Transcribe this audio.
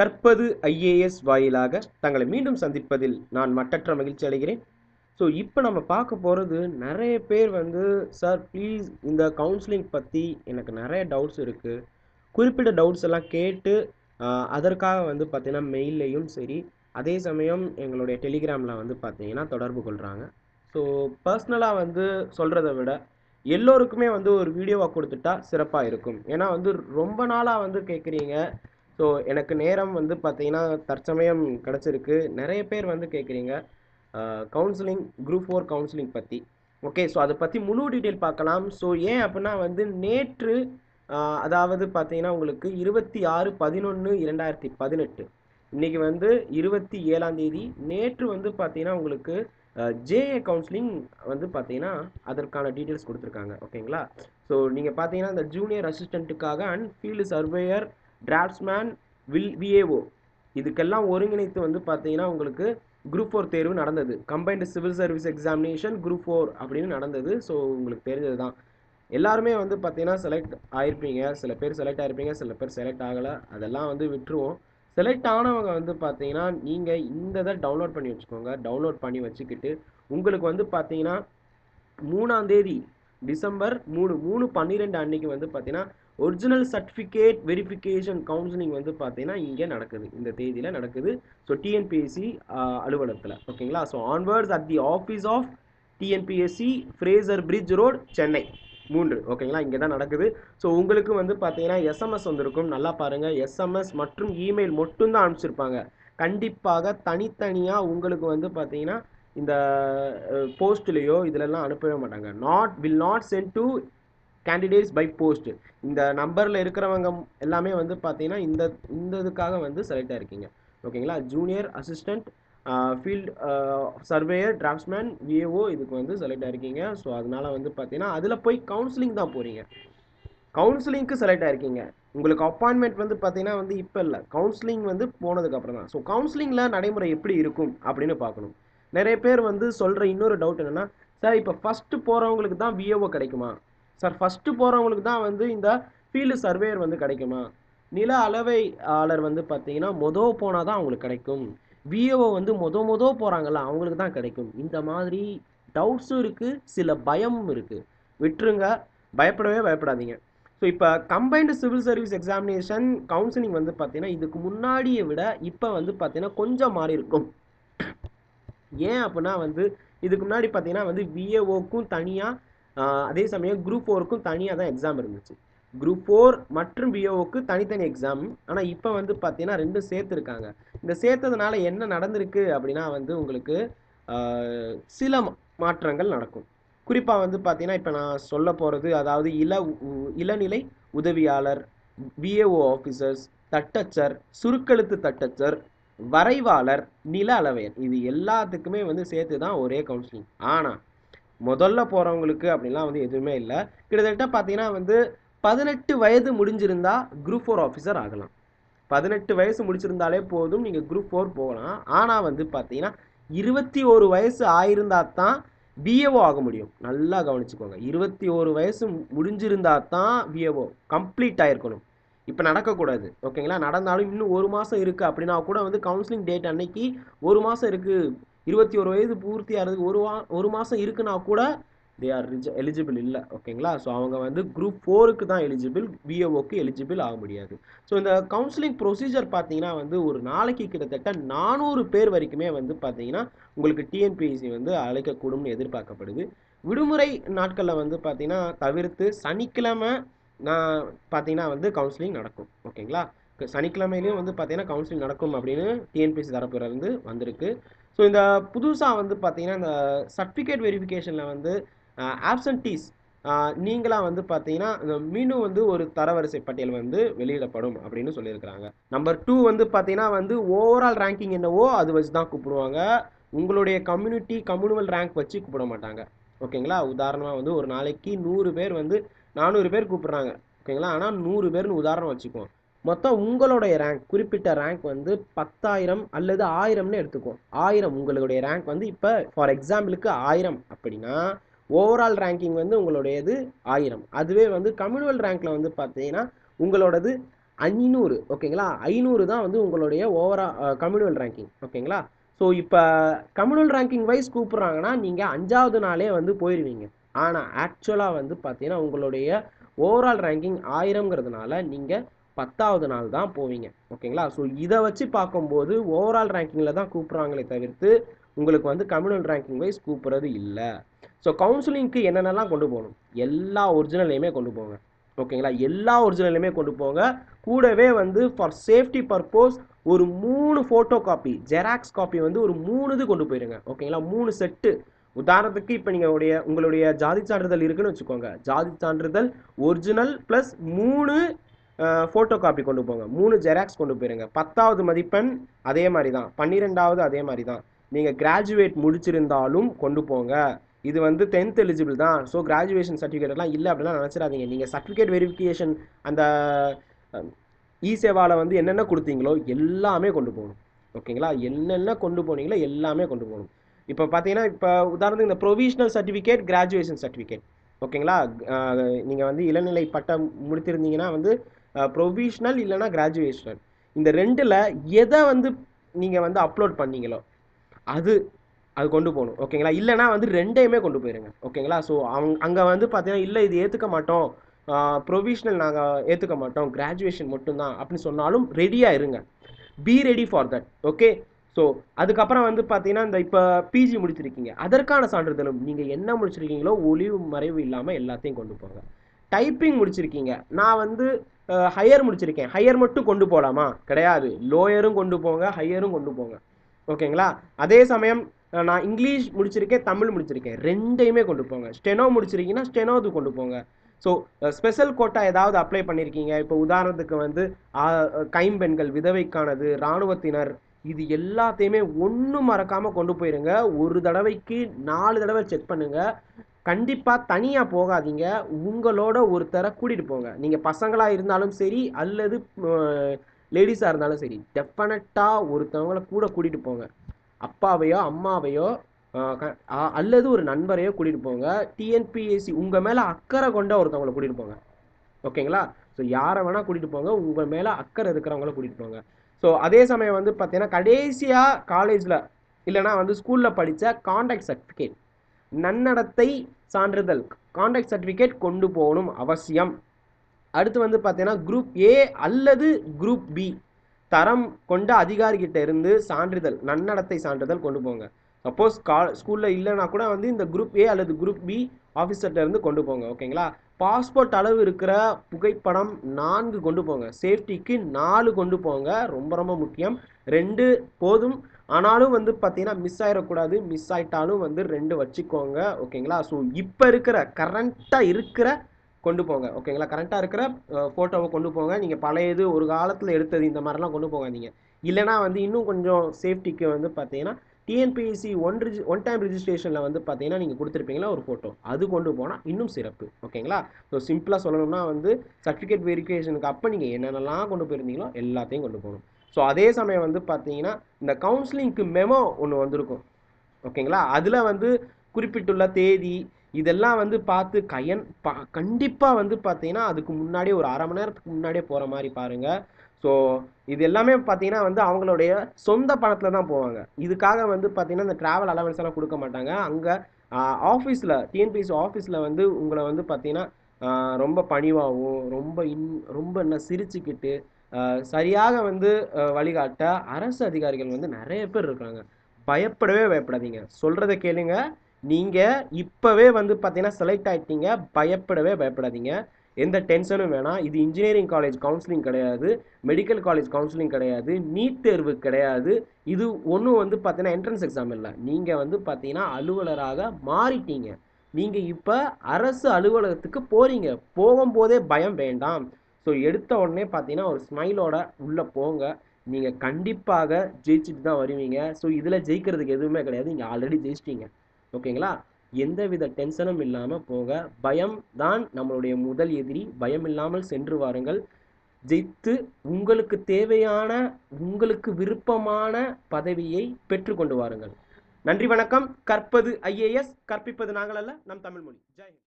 கற்பது ஐஏஎஸ் வாயிலாக தங்களை மீண்டும் சந்திப்பதில் நான் மட்டற்ற மகிழ்ச்சி அடைகிறேன். ஸோ இப்போ நம்ம பார்க்க போகிறது நிறைய பேர் வந்து சார் ப்ளீஸ் இந்த கவுன்சிலிங் பற்றி எனக்கு நிறைய டவுட்ஸ் இருக்குது குறிப்பிட்ட டவுட்ஸ் எல்லாம் கேட்டு அதற்காக வந்து பார்த்திங்கன்னா மெயில்லையும் சரி அதே சமயம் எங்களுடைய டெலிகிராமில் வந்து பார்த்தீங்கன்னா தொடர்பு கொள்கிறாங்க ஸோ பர்சனலாக வந்து சொல்கிறத விட எல்லோருக்குமே வந்து ஒரு வீடியோவாக கொடுத்துட்டா சிறப்பாக இருக்கும். ஏன்னா வந்து ரொம்ப நாளாக வந்து கேட்குறீங்க ஸோ எனக்கு நேரம் வந்து பார்த்தீங்கன்னா தற்சமயம் கிடச்சிருக்கு. நிறைய பேர் வந்து கேட்குறீங்க கவுன்சிலிங் குரூப் ஃபோர் கவுன்சிலிங் பற்றி ஓகே ஸோ அதை பற்றி முழு டீட்டெயில் பார்க்கலாம் ஸோ ஏன் அப்படின்னா வந்து நேற்று அதாவது பார்த்தீங்கன்னா உங்களுக்கு இருபத்தி ஆறு பதினொன்று இரண்டாயிரத்தி பதினெட்டு. இன்றைக்கி வந்து இருபத்தி ஏழாம் தேதி. நேற்று வந்து பார்த்தீங்கன்னா உங்களுக்கு ஜேஏ கவுன்சிலிங் வந்து பார்த்தீங்கன்னா அதற்கான டீட்டெயில்ஸ் கொடுத்துருக்காங்க. ஓகேங்களா ஸோ நீங்கள் பார்த்தீங்கன்னா இந்த junior அசிஸ்டண்ட்டுக்காக and field surveyor draftsman will VAO இதுக்கெல்லாம் ஒருங்கிணைத்து வந்து பார்த்தீங்கன்னா உங்களுக்கு குரூப் ஃபோர் தேர்வு நடந்தது. Combined civil service examination group four அப்படின்னு நடந்தது. ஸோ உங்களுக்கு தெரிஞ்சது தான் எல்லாருமே வந்து பார்த்தீங்கன்னா செலக்ட் ஆயிருப்பீங்க. சில பேர் செலக்ட் ஆயிருப்பீங்க சில பேர் செலக்ட் ஆகலை. அதெல்லாம் வந்து விட்டுருவோம். செலக்ட் ஆனவங்க வந்து பார்த்தீங்கன்னா நீங்கள் இந்த இதை டவுன்லோட் பண்ணி வச்சுக்கோங்க. டவுன்லோட் பண்ணி வச்சுக்கிட்டு உங்களுக்கு வந்து பார்த்தீங்கன்னா மூணாம் தேதி டிசம்பர் மூணு மூணு பன்னிரெண்டு அன்னைக்கு வந்து பார்த்தீங்கன்னா ஒரிஜினல் சர்டிஃபிகேட் வெரிஃபிகேஷன் கவுன்சிலிங் வந்து பார்த்தீங்கன்னா இங்கே நடக்குது. இந்த தேதியில் நடக்குது. ஸோ டிஎன்பிஎஸ்சி அலுவலகத்தில். ஓகேங்களா? So onwards at the office of TNPSC Fraser bridge road Chennai மூன்று. ஓகேங்களா? இங்கே தான் நடக்குது. ஸோ உங்களுக்கு வந்து பார்த்தீங்கன்னா எஸ்எம்எஸ் வந்திருக்கும். நல்லா பாருங்கள் எஸ்எம்எஸ் மற்றும் இமெயில் மட்டும்தான் அனுப்பிச்சிருப்பாங்க. கண்டிப்பாக தனித்தனியாக உங்களுக்கு வந்து பார்த்தீங்கன்னா இந்த போஸ்ட்லேயோ இதிலெல்லாம் அனுப்பவே மாட்டாங்க. Not will not send to candidates by post இந்த நம்பரில் இருக்கிறவங்க எல்லாமே வந்து பார்த்தீங்கன்னா இந்த இந்த இதுக்காக வந்து செலக்ட் ஆகிருக்கீங்க ஓகேங்களா junior assistant field surveyor draftsman VAO இதுக்கு வந்து செலக்ட் ஆகிருக்கீங்க ஸோ அதனால வந்து பார்த்தீங்கன்னா அதில் போய் கவுன்சிலிங் தான் போகிறீங்க கவுன்சிலிங்க்கு செலக்ட் ஆகிருக்கீங்க உங்களுக்கு அப்பாயின்மெண்ட் வந்து பார்த்தீங்கன்னா வந்து இப்போ இல்லை. கவுன்சிலிங் வந்து போனதுக்கப்புறம் தான். ஸோ கவுன்சிலிங்கில் நடைமுறை எப்படி இருக்கும் அப்படின்னு பார்க்கணும். நிறைய பேர் வந்து சொல்கிற இன்னொரு டவுட் என்னென்னா சார் இப்போ ஃபஸ்ட்டு போகிறவங்களுக்கு தான் விஏஓ கிடைக்குமா? சார் ஃபஸ்ட்டு போகிறவங்களுக்கு தான் வந்து இந்த ஃபீல்டு சர்வேயர் வந்து கிடைக்குமா? நில அளவையாளர் வந்து பார்த்தீங்கன்னா மொதல் போனால் தான் அவங்களுக்கு கிடைக்கும். விஏஓ வந்து மொத மொதல் போகிறாங்கல்ல அவங்களுக்கு தான் கிடைக்கும். இந்த மாதிரி டவுட்ஸும் இருக்குது சில பயமும் இருக்குது விட்டுருங்க பயப்படவே பயப்படாதீங்க. ஸோ இப்போ combined civil service examination counselling வந்து பார்த்தீங்கன்னா இதுக்கு முன்னாடியை விட இப்போ வந்து பார்த்தீங்கன்னா கொஞ்சம் மாறி இருக்கும். ஏன் அப்படின்னா வந்து இதுக்கு முன்னாடி பார்த்தீங்கன்னா வந்து விஏஓக்கும் தனியாக அதே சமயம் குரூப் ஃபோருக்கும் தனியாக தான் எக்ஸாம் இருந்துச்சு. குரூப் ஃபோர் மற்றும் பிஓவுக்கு தனித்தனி எக்ஸாம் ஆனால் இப்போ வந்து பார்த்தீங்கன்னா ரெண்டும் சேர்த்துருக்காங்க. இந்த சேர்த்ததுனால என்ன நடந்திருக்கு அப்படின்னா வந்து உங்களுக்கு சில மா- மாற்றங்கள் நடக்கும். குறிப்பாக வந்து பார்த்தீங்கன்னா இப்போ நான் சொல்ல போகிறது அதாவது இள உ- இளநிலை உதவியாளர் பிஏஓ ஆஃபீஸர்ஸ் தட்டச்சர் சுருக்கெழுத்து தட்டச்சர் வரைவாளர் நில அளவையர். இது எல்லாத்துக்குமே வந்து சேர்த்து தான் ஒரே கவுன்சிலிங் ஆனால் முதல்ல போகிறவங்களுக்கு அப்படிலாம் வந்து எதுவுமே இல்லை. கிட்டத்தட்ட பார்த்தீங்கன்னா வந்து பதினெட்டு வயது முடிஞ்சிருந்தா குரூப் ஃபோர் ஆஃபீஸர் ஆகலாம். பதினெட்டு வயசு முடிச்சிருந்தாலே போதும் நீங்கள் குரூப் ஃபோர் போகலாம். ஆனால் வந்து பார்த்தீங்கன்னா இருபத்தி ஒரு வயசு ஆயிருந்தா தான் பிஏஓ ஆக முடியும். நல்லா கவனிச்சுக்கோங்க. இருபத்தி ஒரு வயசு முடிஞ்சிருந்தா தான் பிஏஓ கம்ப்ளீட் ஆகிருக்கணும் இப்போ நடக்கக்கூடாது. ஓகேங்களா? நடந்தாலும் இன்னும் ஒரு மாதம் இருக்குது அப்படின்னா கூட வந்து கவுன்சிலிங் டேட் அன்னைக்கு ஒரு மாதம் இருக்குது இருபத்தி ஒரு வயது பூர்த்தி ஆகிறதுக்கு ஒரு வா ஒரு மாதம் இருக்குன்னா கூட தே ஆர் எலிஜிபிள் இல்லை ஓகேங்களா ஸோ அவங்க வந்து குரூப் ஃபோருக்கு தான் எலிஜிபிள் பிஏஓக்கு எலிஜிபிள் ஆக முடியாது. ஸோ இந்த கவுன்சிலிங் ப்ரொசீஜர் பார்த்தீங்கன்னா வந்து ஒரு நாளைக்கு கிட்டத்தட்ட நானூறு பேர் வரைக்குமே வந்து பார்த்தீங்கன்னா உங்களுக்கு டிஎன்பிஎஸ்சி வந்து அழைக்கக்கூடும்னு எதிர்பார்க்கப்படுது. விடுமுறை நாட்களில் வந்து பார்த்தீங்கன்னா தவிர்த்து சனிக்கிழமை நான் பார்த்தீங்கன்னா வந்து கவுன்சிலிங் நடக்கும் ஓகேங்களா சனிக்கிழமையிலையும் வந்து பார்த்தீங்கன்னா கவுன்சிலிங் நடக்கும் அப்படின்னு டிஎன்பிஎஸ்சி தரப்புலேருந்து வந்திருக்கு. ஸோ இந்த புதுசாக வந்து பார்த்தீங்கன்னா இந்த சர்டிஃபிகேட் வெரிஃபிகேஷனில் வந்து ஆப்சன்டீஸ் நீங்களாக வந்து பார்த்தீங்கன்னா இந்த மீண்டும் வந்து ஒரு தரவரிசை பட்டியல் வந்து வெளியிடப்படும் அப்படின்னு சொல்லியிருக்கிறாங்க. நம்பர் டூ வந்து பார்த்தீங்கன்னா வந்து ஓவரால் ரேங்கிங் என்னவோ அது வச்சு தான் கூப்பிடுவாங்க. உங்களுடைய கம்யூனிட்டி கம்யூனல் ரேங்க் வச்சு கூப்பிட மாட்டாங்க. ஓகேங்களா? உதாரணமாக வந்து ஒரு நாளைக்கு நூறு பேர் வந்து நானூறு பேர் கூப்பிட்றாங்க. ஓகேங்களா? ஆனால் நூறு பேர்னு உதாரணம் வச்சுக்குவோம். மொத்தம் உங்களுடைய ரேங்க் குறிப்பிட்ட ரேங்க் வந்து பத்தாயிரம் அல்லது ஆயிரம்னு எடுத்துக்குவோம் ஆயிரம் உங்களுடைய ரேங்க் வந்து இப்போ ஃபார் எக்ஸாம்பிளுக்கு ஆயிரம் அப்படின்னா ஓவரால் ரேங்கிங் வந்து உங்களுடையது ஆயிரம். அதுவே வந்து கம்யூனல் ரேங்க்கில் வந்து பார்த்தீங்கன்னா உங்களோடது ஐநூறு ஓகேங்களா? ஐநூறு தான் வந்து உங்களுடைய ஓவரா கம்யூனல் ரேங்கிங் ஓகேங்களா? ஸோ இப்போ கம்யூனல் ரேங்கிங் வைஸ் கூப்பிட்றாங்கன்னா நீங்கள் அஞ்சாவது நாளே வந்து போயிடுவீங்க ஆனால் ஆக்சுவலாக வந்து பார்த்தீங்கன்னா உங்களுடைய ஓவரால் ரேங்கிங் ஆயிரங்கிறதுனால நீங்கள் பத்தாவது நாள் தான் போவீங்க. ஓகேங்களா? ஸோ இதை வச்சு பார்க்கும்போது ஓவரால் ரேங்கிங்கில் தான் கூப்பிட்றாங்களே தவிர்த்து உங்களுக்கு வந்து கம்யூனல் ரேங்கிங் வைஸ் கூப்பிட்றது இல்லை. ஸோ கவுன்சிலிங்க்கு என்னென்னலாம் கொண்டு போகணும்? எல்லா ஒரிஜினலையுமே கொண்டு போங்க. ஓகேங்களா? எல்லா ஒரிஜினலையுமே கொண்டு போங்க. கூடவே வந்து ஃபார் சேஃப்டி பர்பஸ் ஒரு மூணு ஃபோட்டோ காப்பி ஜெராக்ஸ் காப்பி வந்து ஒரு மூணு இது கொண்டு போயிருங்க. ஓகேங்களா? மூணு செட்டு உதாரணத்துக்கு இப்போ நீங்கள் உடைய உங்களுடைய ஜாதி சான்றிதழ் இருக்குன்னு வச்சுக்கோங்க. ஜாதி சான்றிதழ் ஒரிஜினல் ப்ளஸ் மூணு ஃபோட்டோ காப்பி கொண்டு போங்க. மூணு ஜெராக்ஸ் கொண்டு போயிருங்க. பத்தாவது மதிப்பெண் அதே மாதிரி தான். பன்னிரெண்டாவது அதே மாதிரி தான். நீங்கள் கிராஜுவேட் முடிச்சிருந்தாலும் கொண்டு போங்க. இது வந்து டென்த் எலிஜிபிள் தான். ஸோ கிராஜுவேஷன் சர்டிஃபிகேட்லாம் இல்லை அப்படிலாம் நினச்சிடாதீங்க. நீங்கள் சர்டிஃபிகேட் வெரிஃபிகேஷன் அந்த இ சேவாவில் வந்து என்னென்ன கொடுத்தீங்களோ எல்லாமே கொண்டு போகணும். ஓகேங்களா? என்னென்ன கொண்டு போனீங்களோ எல்லாமே கொண்டு போகணும். இப்போ பார்த்தீங்கன்னா இப்போ உதாரணத்துக்கு இந்த ப்ரொவிஷனல் சர்டிஃபிகேட் கிராஜுவேஷன் சர்டிஃபிகேட் ஓகேங்களா? நீங்கள் வந்து இளநிலை பட்டம் முடித்திருந்தீங்கன்னா வந்து ப்ரொவிஷ்னல் இல்லைன்னா கிராஜுவேஷனல் இந்த ரெண்டில் எதை வந்து நீங்கள் வந்து அப்லோட் பண்ணீங்களோ அது அது கொண்டு போகணும். ஓகேங்களா இல்லைனா வந்து ரெண்டையுமே கொண்டு போயிருங்க. ஓகேங்களா ஸோ அவங்க அங்கே வந்து பார்த்தீங்கன்னா இல்லை இது ஏற்றுக்க மாட்டோம். ப்ரொவிஷ்னல் நாங்கள் ஏற்றுக்க மாட்டோம். கிராஜுவேஷன் மட்டும்தான் அப்படின்னு சொன்னாலும் ரெடியாக இருங்க. Be ready for that okay so அதுக்கப்புறம் வந்து பார்த்தீங்கன்னா இந்த இப்போ பிஜி முடிச்சிருக்கீங்க. அதற்கான சான்றிதழும் நீங்கள் என்ன முடிச்சிருக்கீங்களோ ஒளிவு மறைவு இல்லாமல் எல்லாத்தையும் கொண்டு போங்க. டைப்பிங் முடிச்சிருக்கீங்க. நான் வந்து ஹையர் முடிச்சிருக்கேன். ஹையர் மட்டும் கொண்டு போகலாமா கிடையாது. லோயரும் கொண்டு போங்க ஹையரும் கொண்டு போங்க. ஓகேங்களா? அதே சமயம் நான் இங்கிலீஷ் முடிச்சிருக்கேன் தமிழ் முடிச்சிருக்கேன். ரெண்டையுமே கொண்டு போங்க. ஸ்டெனோ முடிச்சிருக்கீங்கன்னா ஸ்டெனோது கொண்டு போங்க. ஸோ ஸ்பெஷல் கோட்டா ஏதாவது அப்ளை பண்ணியிருக்கீங்க இப்போ உதாரணத்துக்கு வந்து கைம்பெண்கள் விதவைக்கானது இராணுவத்தினர் இது எல்லாத்தையுமே ஒன்றும் மறக்காமல் கொண்டு போயிருங்க. ஒரு தடவைக்கு நாலு தடவை செக் பண்ணுங்கள் கண்டிப்பாக தனியாக போகாதீங்க. உங்களோட ஒருத்தரை கூட்டிகிட்டு போங்க. நீங்கள் பசங்களாக இருந்தாலும் சரி அல்லது லேடிஸாக இருந்தாலும் சரி டெஃபினட்டாக ஒருத்தவங்களை கூட கூட்டிகிட்டு போங்க. அப்பாவையோ அம்மாவையோ அல்லது ஒரு நண்பரையோ கூட்டிகிட்டு போங்க. டிஎன்பிஎஸ்சி உங்கள் மேலே அக்கறை கொண்ட ஒருத்தவங்களை கூட்டிகிட்டு போங்க. ஓகேங்களா? ஸோ யாரை வேணால் கூட்டிகிட்டு போங்க. உங்கள் மேலே அக்கறை இருக்கிறவங்கள கூட்டிகிட்டு போங்க. ஸோ அதே சமயம் வந்து பார்த்தீங்கன்னா கடைசியாக காலேஜில் இல்லைனா வந்து ஸ்கூலில் படித்த காண்டாக்ட் சர்டிஃபிகேட் நன்னடத்தை சான்றிதழ் காண்டாக்ட் சர்டிஃபிகேட் கொண்டு போகணும் அவசியம். அடுத்து வந்து பார்த்தீங்கன்னா குரூப் ஏ அல்லது குரூப் பி தரம் கொண்ட அதிகாரிகிட்ட இருந்து சான்றிதழ் நன்னடத்தை சான்றிதழ் கொண்டு போங்க. சப்போஸ் கா ஸ்கூலில் இல்லைனா கூட வந்து இந்த குரூப் ஏ அல்லது குரூப் பி ஆஃபீஸர்கிட்ட இருந்து கொண்டு போங்க ஓகேங்களா பாஸ்போர்ட் அளவு இருக்கிற புகைப்படம் நான்கு கொண்டு போங்க. சேஃப்டிக்கு நாலு கொண்டு போங்க. ரொம்ப ரொம்ப முக்கியம். ரெண்டு போதும் ஆனாலும் வந்து பார்த்தீங்கன்னா மிஸ் ஆகிடக்கூடாது மிஸ் ஆயிட்டாலும் வந்து ரெண்டு வச்சுக்கோங்க. ஓகேங்களா? ஸோ இப்போ இருக்கிற கரண்ட்டாக இருக்கிற கொண்டு போங்க. ஓகேங்களா? கரண்ட்டாக இருக்கிற ஃபோட்டோவை கொண்டு போங்க. நீங்கள் பழையது ஒரு காலத்தில் எடுத்தது இந்த மாதிரிலாம் கொண்டு போகாதீங்க. இல்லைனா வந்து இன்னும் கொஞ்சம் சேஃப்டிக்கு வந்து பார்த்தீங்கன்னா டிஎன்பிஎஸ்சி ஒன் ரிஜி ஒன் டைம் ரிஜிஸ்ட்ரேஷனில் வந்து பார்த்தீங்கன்னா நீங்கள் கொடுத்துருப்பீங்களா? ஒரு ஃபோட்டோ அது கொண்டு போனால் இன்னும் சிறப்பு. ஓகேங்களா? ஸோ சிம்பிளாக சொல்லணும்னா வந்து சர்டிஃபிகேட் வெரிஃபிகேஷனுக்கு அப்போ நீங்கள் என்னென்னலாம் கொண்டு போயிருந்தீங்களோ எல்லாத்தையும் கொண்டு போகணும். ஸோ அதே சமயம் வந்து பார்த்தீங்கன்னா இந்த கவுன்சிலிங்க்கு மெமோ ஒன்று வந்திருக்கும். ஓகேங்களா? அதில் வந்து குறிப்பிட்டுள்ள தேதி இதெல்லாம் வந்து பார்த்து கையன் பா கண்டிப்பாக வந்து பார்த்தீங்கன்னா அதுக்கு முன்னாடியே ஒரு அரை மணி நேரத்துக்கு முன்னாடியே போகிற மாதிரி பாருங்கள் ஸோ இது எல்லாமே பார்த்தீங்கன்னா வந்து அவங்களுடைய சொந்த பணத்தில் தான் போவாங்க. இதுக்காக வந்து பார்த்தீங்கன்னா இந்த ட்ராவல் அலவன்ஸ் எல்லாம் கொடுக்க மாட்டாங்க. அங்கே ஆஃபீஸில் டிஎன்பிஎஸ்சி ஆஃபீஸில் வந்து உங்களை வந்து பார்த்தீங்கன்னா ரொம்ப பணிவாகவும் ரொம்ப இன் ரொம்ப என்ன சிரிச்சுக்கிட்டு சரியாக வந்து வழிகாட்ட அரசு அதிகாரிகள் வந்து நிறைய பேர் இருக்காங்க. பயப்படவே பயப்படாதீங்க. சொல்கிறத கேளுங்க. நீங்கள் இப்போவே வந்து பார்த்தீங்கன்னா செலக்ட் ஆகிட்டீங்க பயப்படவே பயப்படாதீங்க. எந்த டென்ஷனும் வேணாம். இது இன்ஜினியரிங் காலேஜ் கவுன்சிலிங் கிடையாது. மெடிக்கல் காலேஜ் கவுன்சிலிங் கிடையாது. நீட் தேர்வு கிடையாது. இது ஒன்றும் வந்து பார்த்தீங்கன்னா என்ட்ரன்ஸ் எக்ஸாம் இல்லை. நீங்கள் வந்து பார்த்தீங்கன்னா அலுவலராக மாறிட்டீங்க. நீங்கள் இப்போ அரசு அலுவலகத்துக்கு போகிறீங்க போகும்போதே பயம் வேண்டாம். ஸோ எடுத்த உடனே பார்த்தீங்கன்னா ஒரு ஸ்மைலோட உள்ளே போங்க. நீங்கள் கண்டிப்பாக ஜெயிச்சுட்டு தான் வருவீங்க. ஸோ இதில் ஜெயிக்கிறதுக்கு எதுவுமே கிடையாது. நீங்கள் ஆல்ரெடி ஜெயிச்சிட்டீங்க. ஓகேங்களா எந்தவித டென்ஷனும் இல்லாமல் போக பயம் தான் நம்மளுடைய முதல் எதிரி. பயம் இல்லாமல் சென்று வாருங்கள். ஜெயித்து உங்களுக்கு தேவையான உங்களுக்கு விருப்பமான பதவியை பெற்றுக்கொண்டு வாருங்கள். நன்றி வணக்கம். கற்பது ஐஏஎஸ் கற்பிப்பது நாங்கள் அல்ல. நம் தமிழ்மொழி ஜெய்